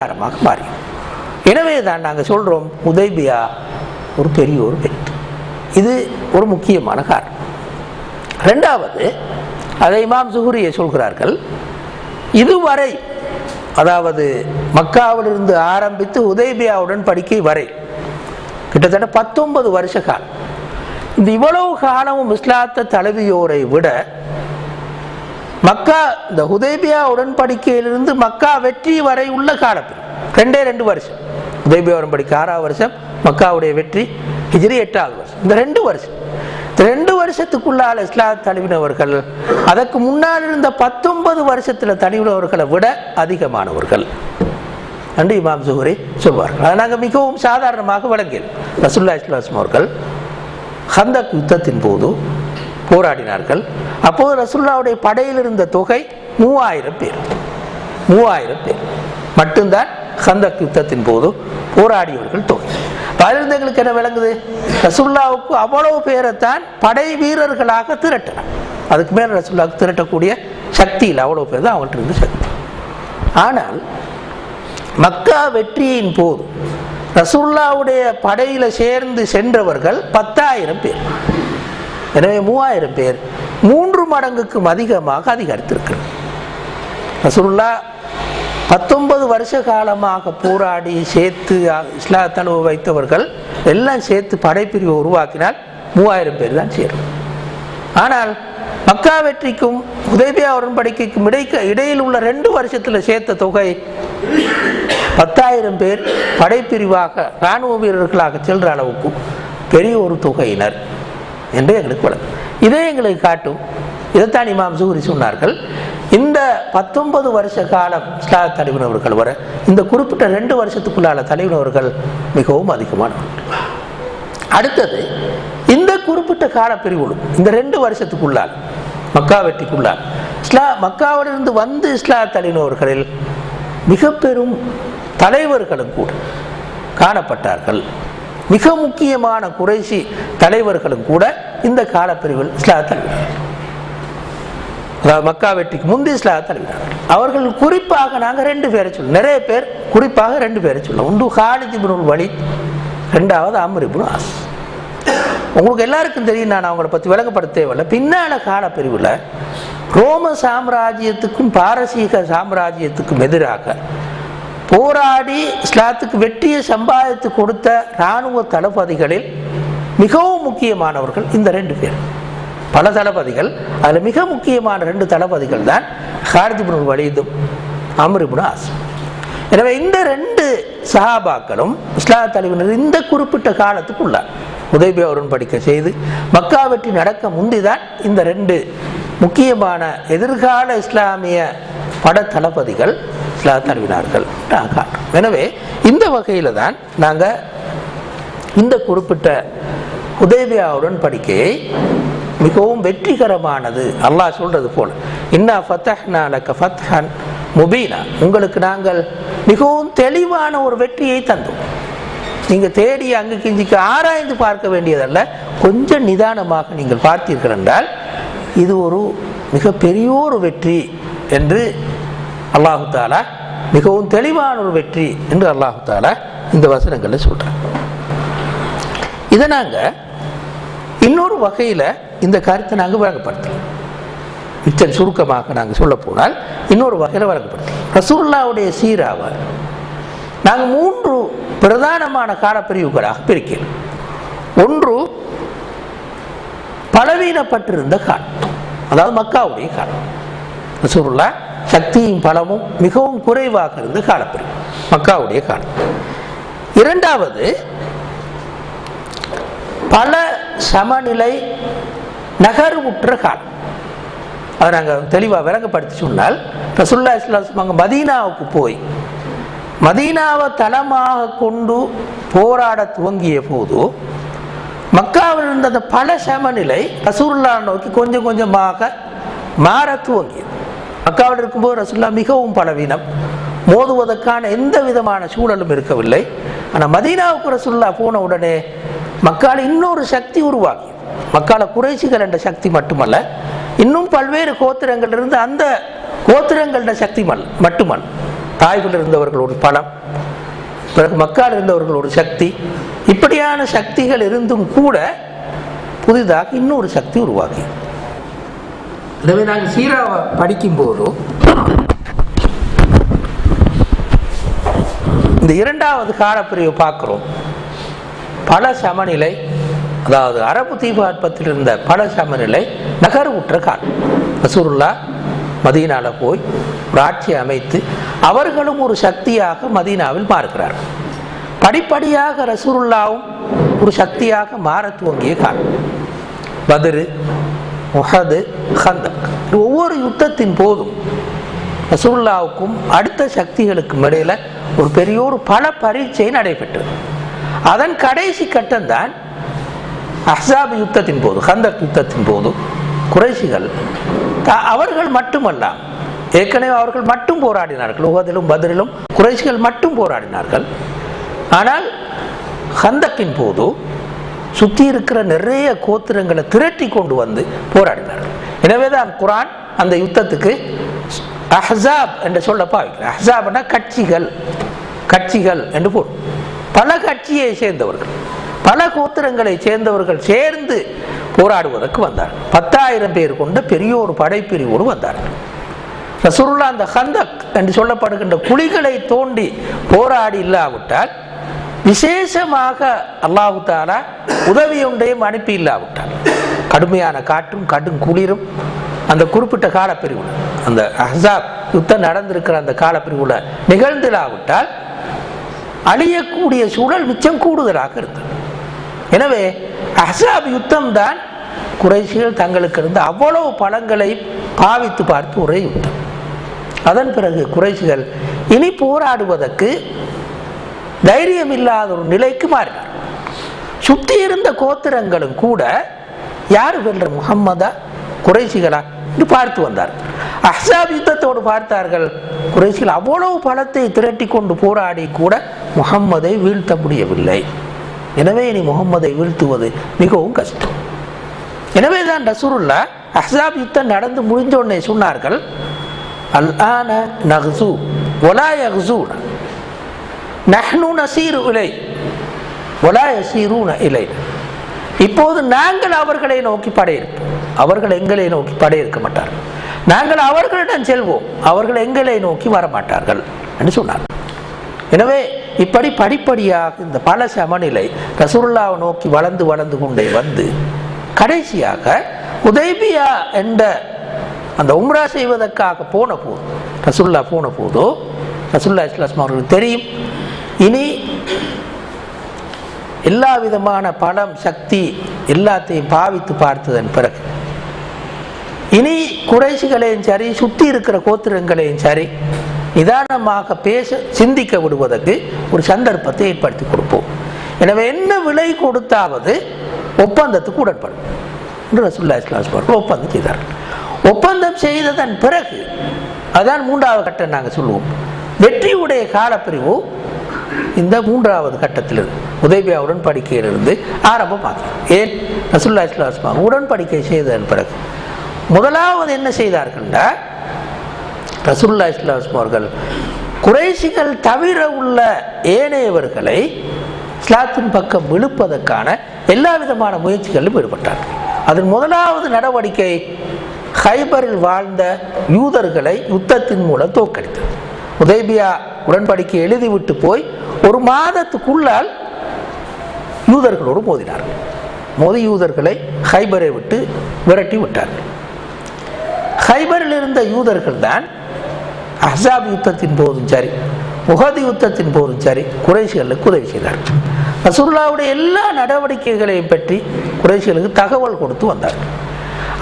காரணமாக மாறி எனவே தான் நாங்கள் சொல்கிறோம் உதய்பியா ஒரு பெரிய ஒரு வெற்றி. இது ஒரு முக்கியமான காரணம். ரெண்டாவது அதை இமாம் சுகுரியை சொல்கிறார்கள் இதுவரை அதாவது மக்காவிலிருந்து ஆரம்பித்து உதய்பியாவுடன் படிக்கை வரை கிட்டத்தட்ட பத்தொன்பது வருஷ காலம் இந்த இவ்வளவு காலமும் இஸ்லாத்த தழுவியோரை விட மக்கா இந்த உதேபியா உடன்படிக்கையிலிருந்து மக்கா வெற்றி வரை உள்ள காலத்தில். ரெண்டே ரெண்டு வருஷம். உதேபியா உடன்படிக்கை ஆறாவது வருஷம் மக்காவுடைய வெற்றி ஹிஜ்ரி எட்டாவது வருஷம். இந்த ரெண்டு வருஷம். இந்த ரெண்டு வருஷத்துக்குள்ளால் இஸ்லாம் தழுவினவர்கள் அதற்கு முன்னால் இருந்த பத்தொன்பது வருஷத்தில் தழுவினவர்களை விட அதிகமானவர்கள். என்று இமாம் சுஹரி சொல்வார்கள். அதை நாங்கள் மிகவும் சாதாரணமாக விளங்கினோம் ரசுல்லா இஸ்லாம் அவர்கள் ஹந்தக் யுத்தத்தின் போது போராடினார்கள். அப்போது ரசுல்லாவுடைய படையில் இருந்த தொகை மூவாயிரம் பேர். மூவாயிரம் பேர். மட்டும்தான் ஹந்தக் யுத்தத்தின் போது போராடியவர்கள் தொகை. அதிலிருந்து எங்களுக்கு என்ன விளங்குது? ரசுல்லாவுக்கு அவ்வளவு பேரைத்தான் படை வீரர்களாக திரட்டினார் அதுக்கு மேல ரசுல்லாவுக்கு திரட்டக்கூடிய சக்தி இல்லை. அவ்வளவு பேர் தான் அவங்கள்ட்ட இருந்து சக்தி. ஆனால் மக்கா வெற்றியின் போது ரசுல்லாவுடைய படையில் சேர்ந்து சென்றவர்கள் பத்தாயிரம் பேர். எனவே மூவாயிரம் பேர் மூன்று மடங்குக்கும் அதிகமாக அதிகரித்திருக்கிறது ரசூலுல்லா பத்தொன்பது வருஷ காலமாக போராடி சேர்த்து இஸ்லா தழுவ வைத்தவர்கள் எல்லாம் சேர்த்து படைப்பிரிவை உருவாக்கினால் மூவாயிரம் பேர் தான் சேரும். ஆனால் மக்கா வெற்றிக்கும் உதவியா உடன்படிக்கைக்கும் இடைக்க இடையில் உள்ள ரெண்டு வருஷத்தில் சேர்த்த தொகை பத்தாயிரம் பேர் படைப்பிரிவாக இராணுவ வீரர்களாக செல்ற அளவுக்கு பெரிய ஒரு தொகையினர். என்று எங்களுக்கு வழங்கும். இதே எங்களுக்கு காட்டும். இதைத்தான் இமாம் சூரி சொன்னார்கள். இந்த பத்தொன்பது வருஷ காலம் இஸ்லா தலைவினவர்கள் வர இந்த குறிப்பிட்ட ரெண்டு வருஷத்துக்குள்ளான தலைவினவர்கள் மிகவும் அதிகமானவர்கள் அடுத்தது இந்த குறிப்பிட்ட கால பிரிவுகளும் இந்த ரெண்டு வருஷத்துக்குள்ளால் மக்கா வெட்டிக்குள்ளால் இஸ்லா மக்காவிலிருந்து வந்து இஸ்லா தலைவினவர்களில் மிக பெரும் தலைவர்களும் கூட காணப்பட்டார்கள். மிக முக்கியமான குறைசி தலைவர்களும் கூட இந்த காலப்பிரிவில் இஸ்லா அதாவது மக்கா வெற்றிக்கு முந்தி இஸ்லா அவர்கள் குறிப்பாக நாங்கள் ரெண்டு பேரை சொல்லுவோம். நிறைய பேர் குறிப்பாக ரெண்டு பேரை சொல்லுவோம். ஒன்று ஹாலித் இப்னுல் வழி ரெண்டாவது அமர் இப்னு ஆஸ். உங்களுக்கு எல்லாருக்கும் தெரியும் நான் அவங்கள பற்றி விளக்கப்பட தேவையில்லை பின்னால காலப்பிரிவில் ரோம சாம்ராஜ்யத்துக்கும் பாரசீக சாம்ராஜ்யத்துக்கும் எதிராக போராடி இஸ்லாத்துக்கு வெற்றியை சம்பாதித்து கொடுத்த இராணுவ தளபதிகளில் மிகவும் முக்கியமானவர்கள் இந்த ரெண்டு பேர். பல தளபதிகள் அதில் மிக முக்கியமான ரெண்டு தளபதிகள் தான் ஹார்திபுன் வலிதும் அமருபுன் ஆசம் எனவே இந்த ரெண்டு சஹாபாக்களும் இஸ்லா தலைவனர் இந்த குறிப்பிட்ட காலத்துக்குள்ள உதவியா உடன்படிக்கை செய்து மக்கா வெற்றி நடக்க முந்திதான் இந்த ரெண்டு முக்கியமான எதிர்கால இஸ்லாமிய பட தளபதிகள் இஸ்லா தழுவினார்கள் எனவே இந்த வகையில் தான் நாங்கள் இந்த குறிப்பிட்ட உதவியா உடன்படிக்கையை மிகவும் வெற்றிகரமானது. அல்லாஹ் சொல்றது போல. இன்னா ஃபத்தஹ்னா ஃபத்ஹன் முபீனா. உங்களுக்கு நாங்கள் மிகவும் தெளிவான ஒரு வெற்றியை தந்தோம். நீங்கள் தேடி அங்கு கிஞ்சிக்கு ஆராய்ந்து பார்க்க வேண்டியதல்ல. கொஞ்சம் நிதானமாக நீங்கள் பார்த்தீர்கள் என்றால் இது ஒரு மிக பெரிய ஒரு வெற்றி என்று அல்லாஹு தாலா மிகவும் தெளிவான ஒரு வெற்றி என்று அல்லாஹு தாலா இந்த வசனங்களில் சொல்றார் இதை நாங்கள் இன்னொரு வகையில் இந்த கருத்தை நாங்கள் வழங்கப்படுத்தலாம் மிச்சம் சுருக்கமாக நாங்கள் சொல்ல போனால் இன்னொரு வகையில் வழங்கப்படுத்தலாம் ரசூல்லாவுடைய சீராவை நாங்கள் மூன்று பிரதானமான காலப்பிரிவுகளாக பிரிக்கிறோம். ஒன்று பலவீனப்பட்டிருந்த காலம். அதாவது மக்காவுடைய காலம். ரசூலுல்லா சக்தியும் பலமும் மிகவும் குறைவாக இருந்த காலப்பிரிவு மக்காவுடைய காலம். இரண்டாவது பல சமநிலை நகர்வுற்ற காலம். அதை நாங்கள் தெளிவாக விளங்கப்படுத்தி சொன்னால் ரசுல்லா இஸ்லாம் அங்கே மதீனாவுக்கு போய் மதீனாவை தளமாக கொண்டு போராட துவங்கிய போது மக்காவில் இருந்த அந்த பல சமநிலை ரசூல்லா நோக்கி கொஞ்சம் கொஞ்சமாக மாற துவங்கியது. மக்காவில் இருக்கும்போது ரசுல்லா மிகவும் பலவீனம். மோதுவதற்கான எந்த விதமான சூழலும் இருக்கவில்லை. ஆனால் மதீனாவுக்கு ரசுல்லா போன உடனே மக்கால் இன்னொரு சக்தி உருவாகி. மக்கால குறைச்சிகள் என்ற சக்தி மட்டுமல்ல இன்னும் பல்வேறு கோத்திரங்கள் இருந்து அந்த கோத்திரங்கள சக்தி மல் மட்டுமல்ல. தாய்வில் இருந்தவர்கள் ஒரு பலம் பிறகு மக்கால் இருந்தவர்கள் ஒரு சக்தி. இப்படியான சக்திகள் இருந்தும் கூட புதிதாக இன்னொரு சக்தி உருவாகி. எனவே நாங்கள் சீராவை படிக்கும்போதும் இந்த இரண்டாவது காலப்பிரிவு பார்க்கிறோம். பல சமநிலை அதாவது அரபு தீபாத்பத்தில் இருந்த பல சமநிலை நகர்வுற்ற காலம். ரசூருல்லா மதீனால போய் ஒரு ஆட்சியை அமைத்து அவர்களும் ஒரு சக்தியாக மதீனாவில் மாறுகிறார்கள். படிப்படியாக ரசூருல்லாவும் ஒரு சக்தியாக மாற துவங்கிய காலம். பதிரு முஹது ஹந்தக் ஒவ்வொரு யுத்தத்தின் போதும் ரசூல்லாவுக்கும் அடுத்த சக்திகளுக்கும் இடையில ஒரு பெரிய ஒரு பல பரீட்சை நடைபெற்றது. அதன் கடைசி கட்டம்தான் அஹாப் யுத்தத்தின் போது ஹந்தக் யுத்தத்தின் போது குறைசிகள் அவர்கள் மட்டுமல்ல ஏற்கனவே அவர்கள் மட்டும் போராடினார்கள் உகதிலும் பதிலும் குறைசிகள் மட்டும் போராடினார்கள். ஆனால் ஹந்தக்கின் போது சுற்றி இருக்கிற நிறைய கோத்திரங்களை திரட்டி கொண்டு வந்து போராடினார்கள் எனவே தான் குரான் அந்த யுத்தத்துக்கு அஹ்ஸாப் என்று சொல்ல பாவிக்கிறார் அஹ்ஸாப்னா கட்சிகள் கட்சிகள் என்று போடும். பல கட்சியை சேர்ந்தவர்கள் பல கோத்திரங்களை சேர்ந்தவர்கள் சேர்ந்து போராடுவதற்கு வந்தார். பத்தாயிரம் பேர் கொண்ட பெரிய ஒரு படைப்பிரிவோடு வந்தார்கள் ரசூலுல்லாஹ் அந்த ஹந்தக் என்று சொல்லப்படுகின்ற குழிகளை தோண்டி போராடி இல்லாவிட்டால் விசேஷமாக அல்லாஹு தாலா உதவி ஒன்றையும் அனுப்பி இல்லாவிட்டால் கடுமையான காற்றும் கடும் குளிரும் அந்த குறிப்பிட்ட காலப்பிரிவுல அந்த அஹ்ஸாப் யுத்தம் நடந்திருக்கிற அந்த காலப்பிரிவுல நிகழ்ந்திடாவிட்டால் அழியக்கூடிய சூழல் மிச்சம் கூடுதலாக இருந்தது. எனவே அஹ்ஸாப் யுத்தம் தான் குறைசிகள் தங்களுக்கு இருந்த அவ்வளவு பலங்களை பாவித்து பார்த்து ஒரே யுத்தம் அதன் பிறகு குறைசிகள் இனி போராடுவதற்கு தைரியம் இல்லாத ஒரு நிலைக்கு மாறினார் சுத்தி இருந்த கோத்திரங்களும் கூட யார் வென்ற முகம்மதா குறைசிகளா என்று பார்த்து வந்தார். அஹ்ஸாப் யுத்தத்தோடு பார்த்தார்கள். குறைசிகள் அவ்வளவு பலத்தை திரட்டி கொண்டு போராடி கூட முகம்மதை வீழ்த்த முடியவில்லை. எனவே இனி முகம்மதை வீழ்த்துவது மிகவும் கஷ்டம். எனவே தான் ரசூருல்லா அஹ்ஸாப் யுத்தம் நடந்து முடிஞ்ச உடனே சொன்னார்கள் அல் ஆன நஹ்சு ஒலா யஹ்சூன. நஹ்னு நசீரு இலை. ஒலா யசீரூன இலை. இப்போது நாங்கள் அவர்களை நோக்கி படையிருப்போம். அவர்கள் எங்களை நோக்கி படையிருக்க மாட்டார்கள். நாங்கள் அவர்களிடம் செல்வோம். அவர்கள் எங்களை நோக்கி வரமாட்டார்கள் என்று சொன்னார். எனவே இப்படி படிப்படியாக இந்த பல சமநிலை ரசூல்லாவை நோக்கி வளர்ந்து வளர்ந்து கொண்டே வந்து கடைசியாக உதய்பியா என்ற அந்த உம்ரா செய்வதற்காக போன போது ரசுல்லா போன போதோ ரசுல்லா இஸ்லாஸ்மா அவர்களுக்கு தெரியும். இனி எல்லா விதமான பலம் சக்தி எல்லாத்தையும் பாவித்து பார்த்ததன் பிறகு. இனி குறைசிகளையும் சரி சுற்றி இருக்கிற கோத்திரங்களையும் சரி நிதானமாக பேச சிந்திக்க விடுவதற்கு ஒரு சந்தர்ப்பத்தை ஏற்படுத்தி கொடுப்போம். எனவே என்ன விலை கொடுத்தாவது ஒப்பந்தத்துக்கு உடன்படும். என்று ரசூல்லா இஸ்லாம் ஒப்பந்தம் செய்தார்கள் ஒப்பந்தம் செய்ததன் பிறகு அதான் மூன்றாவது கட்டம் நாங்கள் சொல்லுவோம். வெற்றியுடைய காலப்பிரிவு இந்த மூன்றாவது கட்டத்தில் இருந்து உதவியா உடன்படிக்கையிலிருந்து பார்த்தோம் ஏன்? ரசூல்லா இஸ்லாம் உடன்படிக்கை செய்ததன் பிறகு. முதலாவது என்ன செய்தார்கள்னா ரசூல்லா இஸ்லாம் அவர்கள் குறைசிகள் தவிர உள்ள ஏனையவர்களை இஸ்லாத்தின் பக்கம் விழுப்பதற்கான எல்லா விதமான முயற்சிகளிலும் ஈடுபட்டார்கள். அதன் முதலாவது நடவடிக்கை ஹைபரில் வாழ்ந்த யூதர்களை யுத்தத்தின் மூலம் தோற்கடித்தது. உதேபியா உடன்படிக்கை எழுதிவிட்டு போய் ஒரு மாதத்துக்குள்ளால் யூதர்களோடு மோதினார்கள். மோதி யூதர்களை ஹைபரை விட்டு விரட்டி விட்டார்கள். ஹைபரில் இருந்த யூதர்கள் தான் அஹாப் யுத்தத்தின் போதும் சரி முகதி யுத்தத்தின் போதும் சரி குறைசிகளுக்கு உதவி செய்தார்கள். ரசூல்லாவுடைய எல்லா நடவடிக்கைகளையும் பற்றி குறைசிகளுக்கு தகவல் கொடுத்து வந்தார்கள்.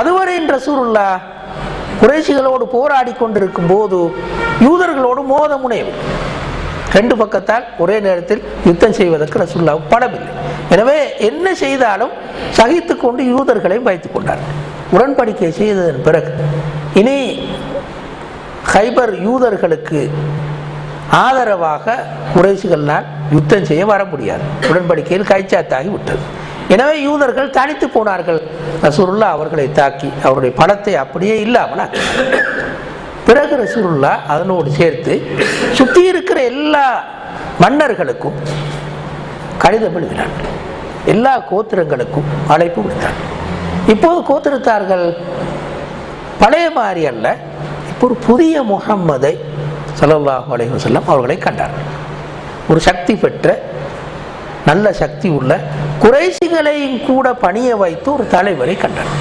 அதுவரை ரசூருல்லா குறைசிகளோடு போராடி கொண்டிருக்கும் போது யூதர்களோடு மோத முனையும் ரெண்டு பக்கத்தால் ஒரே நேரத்தில் யுத்தம் செய்வதற்கு ரசுல்லா படமில்லை எனவே என்ன செய்தாலும் சகித்து கொண்டு யூதர்களையும் வைத்துக் கொண்டார். உடன்படிக்கை செய்ததன் பிறகு. இனி ஹைபர் யூதர்களுக்கு ஆதரவாக குறைசிகள்னால் யுத்தம் செய்ய வர முடியாது. உடன்படிக்கையில் கைச்சாத்தாகி விட்டது. எனவே யூதர்கள் தனித்து போனார்கள். ரசூருல்லா அவர்களை தாக்கி அவருடைய பணத்தை அப்படியே இல்லாமல் பிறகு ரசூருல்லா அதனோடு சேர்த்து சுற்றி இருக்கிற எல்லா மன்னர்களுக்கும் கடிதம் எழுதினான். எல்லா கோத்திரங்களுக்கும் அழைப்பு விடுத்தார் இப்போது கோத்திரத்தார்கள் பழைய மாதிரி அல்ல இப்போ ஒரு புதிய முகம்மதை சல்லாஹூ அலைஹி வசல்லம் அவர்களை கண்டார்கள். ஒரு சக்தி பெற்ற நல்ல சக்தி உள்ள குறைசிகளையும் கூட பணிய வைத்து ஒரு தலைவரை கண்டார்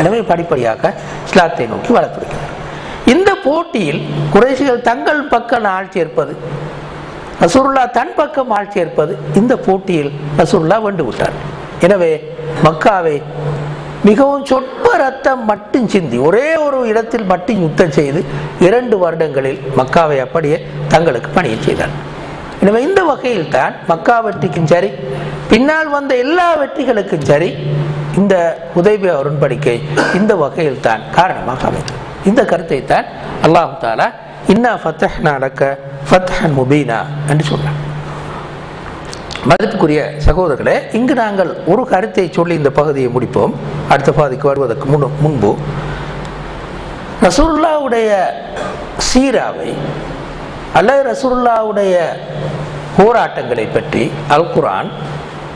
எனவே படிப்படியாக இஸ்லாத்தை நோக்கி வளர்த்துருக்கிறார் இந்த போட்டியில் குறைசிகள் தங்கள் பக்கம் ஆட்சி ஏற்பது ரசூலுல்லா தன் பக்கம் ஆட்சி ஏற்பது இந்த போட்டியில் ரசூலுல்லா வென்று விட்டார் எனவே மக்காவை மிகவும் சொற்ப ரத்தம் மட்டும் சிந்தி ஒரே ஒரு இடத்தில் மட்டும் யுத்தம் செய்து இரண்டு வருடங்களில் மக்காவை அப்படியே தங்களுக்கு பணியை செய்தார். எனவே இந்த வகையில் தான் மக்கா வெற்றிக்கும் சரி பின்னால் வந்த எல்லா வெற்றிகளுக்கும் சரி இந்த உதவி உடன்படிக்கை இந்த வகையில் தான் காரணமாக அமைந்தது. இந்த கருத்தை தான் அல்லாஹு தாலா இன்னா ஃபத்தஹ்னா அடக்க ஃபத்தஹன் முபீனா என்று சொன்னார். மதிப்புக்குரிய சகோதரர்களே இங்கு நாங்கள் ஒரு கருத்தை சொல்லி இந்த பகுதியை முடிப்போம். அடுத்த பாதிக்கு வருவதற்கு முன் முன்பு. ரசூல்லாவுடைய சீராவை அல்லது ரசூல்லாவுடைய போராட்டங்களை பற்றி அல் குரான்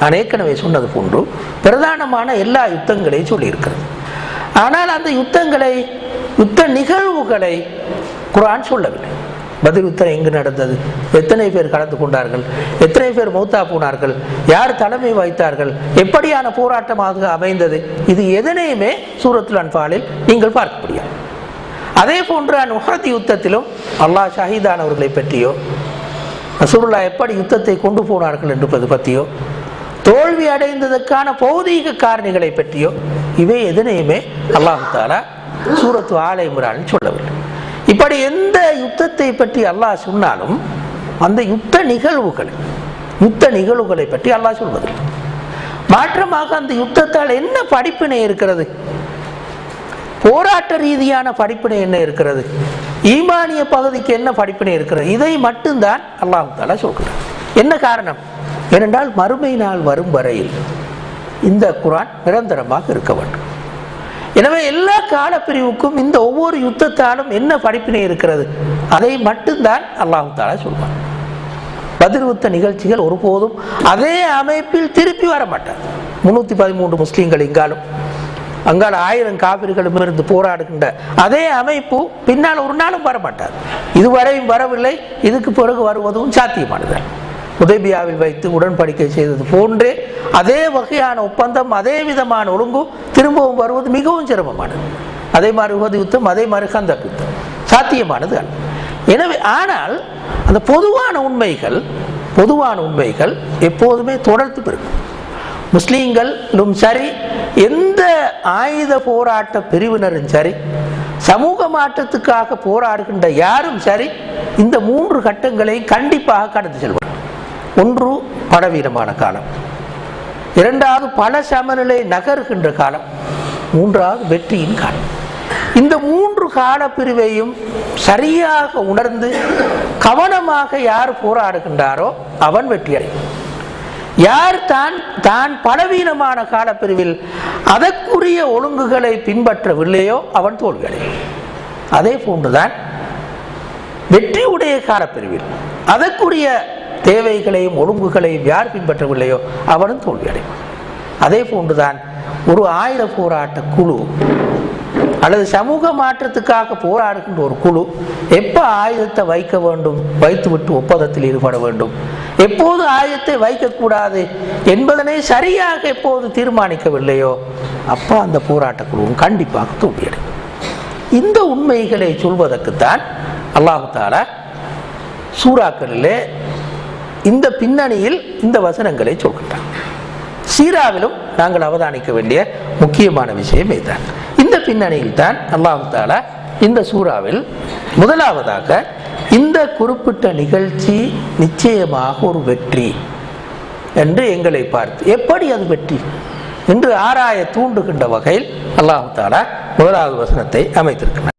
நான் ஏற்கனவே சொன்னது போன்று பிரதானமான எல்லா யுத்தங்களையும் சொல்லியிருக்கிறது. ஆனால் அந்த யுத்தங்களை யுத்த நிகழ்வுகளை குரான் சொல்லவில்லை. பதில் யுத்தம் எங்கு நடந்தது? எத்தனை பேர் கலந்து கொண்டார்கள்? எத்தனை பேர் மௌத்தா போனார்கள்? யார் தலைமை வைத்தார்கள் எப்படியான போராட்டமாக அமைந்தது? இது எதனையுமே சூரத்துல் அன்பாலில் நீங்கள் பார்க்க முடியாது. அதே போன்று உஹத் யுத்தத்திலும் அல்லாஹ் ஷஹீதானவர்களை பற்றியோ ரசூலுல்லா எப்படி யுத்தத்தை கொண்டு போனார்கள் என்பது பற்றியோ தோல்வி அடைந்ததற்கான பௌதீக காரணிகளை பற்றியோ இவை எதனையுமே அல்லாஹு தாலா சூரத்து ஆலை இம்ரான் சொல்லவில்லை. இப்படி எந்த யுத்தத்தை பற்றி அல்லாஹ் சொன்னாலும் அந்த யுத்த நிகழ்வுகள் யுத்த நிகழ்வுகளை பற்றி அல்லாஹ் சொல்வதில்லை. மாற்றமாக அந்த யுத்தத்தால் என்ன படிப்பினை இருக்கிறது? போராட்ட ரீதியான படிப்பினை என்ன இருக்கிறது? ஈமானிய பகுதிக்கு என்ன படிப்பினை இருக்கிறது? இதை மட்டும்தான் அல்லாஹு தாலா சொல்கிறார் என்ன காரணம்? ஏனென்றால் மறுமை நாள் வரும் வரையில் இந்த குரான் நிரந்தரமாக இருக்க வேண்டும். எனவே எல்லா காலப்பிரிவுக்கும் இந்த ஒவ்வொரு யுத்தத்தாலும் என்ன படிப்பினை இருக்கிறது? அதை மட்டும்தான் அல்லாஹு தாலா சொல்வார் பதிர்வுத்த நிகழ்ச்சிகள் ஒருபோதும் அதே அமைப்பில் திருப்பி வர மாட்டார் முன்னூத்தி பதிமூன்று முஸ்லீம்கள் எங்காலும் அங்கால ஆயிரம் காவிர்களும் இருந்து போராடுகின்ற அதே அமைப்பு பின்னால் ஒரு நாளும் வரமாட்டார். இதுவரையும் வரவில்லை. இதுக்கு பிறகு வருவதும் சாத்தியமானது. உதேபியாவில் வைத்து உடன்படிக்கை செய்தது போன்றே அதே வகையான ஒப்பந்தம் அதே விதமான ஒழுங்கு திரும்பவும் வருவது மிகவும் சிரமமானது. அதே மாதிரி உபதி யுத்தம் அதே மாதிரி கந்த யுத்தம் சாத்தியமானது அல்ல எனவே ஆனால் அந்த பொதுவான உண்மைகள் பொதுவான உண்மைகள் எப்போதுமே தொடர்ந்து பெருக்கும் முஸ்லீம்களும் சரி எந்த ஆயுத போராட்ட பிரிவினரும் சரி சமூக மாற்றத்துக்காக போராடுகின்ற யாரும் சரி இந்த மூன்று கட்டங்களை கண்டிப்பாக கடந்து செல்வார் ஒன்று படவீரமான காலம். இரண்டாவது பல சமநிலை நகர்கின்ற காலம். மூன்றாவது வெற்றியின் காலம். இந்த மூன்று கால பிரிவையும் சரியாக உணர்ந்து கவனமாக யார் போராடுகின்றாரோ அவன் வெற்றியடையும் யார் தான் தான் பலவீனமான காலப்பிரிவில் அதற்குரிய ஒழுங்குகளை பின்பற்றவில்லையோ அவன் தோல்வியடையும். அதே போன்றுதான் வெற்றியுடைய காலப்பிரிவில் அதற்குரிய தேவைகளையும் ஒழுங்குகளையும் யார் பின்பற்றவில்லையோ அவனும் தோல்வியடையும். அதே போன்றுதான் ஒரு ஆயுத போராட்ட குழு அல்லது சமூக மாற்றத்துக்காக போராடுகின்ற ஒரு குழு எப்போ ஆயுதத்தை வைக்க வேண்டும்? வைத்துவிட்டு ஒப்பந்தத்தில் ஈடுபட வேண்டும். எப்போது ஆயுதத்தை வைக்கக்கூடாது என்பதனை சரியாக எப்போது தீர்மானிக்கவில்லையோ அப்போ அந்த போராட்ட குழுவும் கண்டிப்பாக தோல்வியடையும். இந்த உண்மைகளை சொல்வதற்குத்தான் அல்லாஹால சூறாக்களிலே இந்த பின்னணியில் இந்த வசனங்களை சொல்கின்றான். சீராவிலும் நாங்கள் அவதானிக்க வேண்டிய முக்கியமான விஷயம் இதுதான். பின்னணியில் தான் அல்லாஹு தாலா இந்த சூறாவில் முதலாவதாக இந்த குறிப்பிட்ட நிகழ்ச்சி நிச்சயமாக ஒரு வெற்றி என்று எங்களை பார்த்து எப்படி அது வெற்றி? என்று ஆராய தூண்டுகின்ற வகையில் அல்லாஹு தாலா முதலாவது வசனத்தை அமைத்திருக்கிறார்.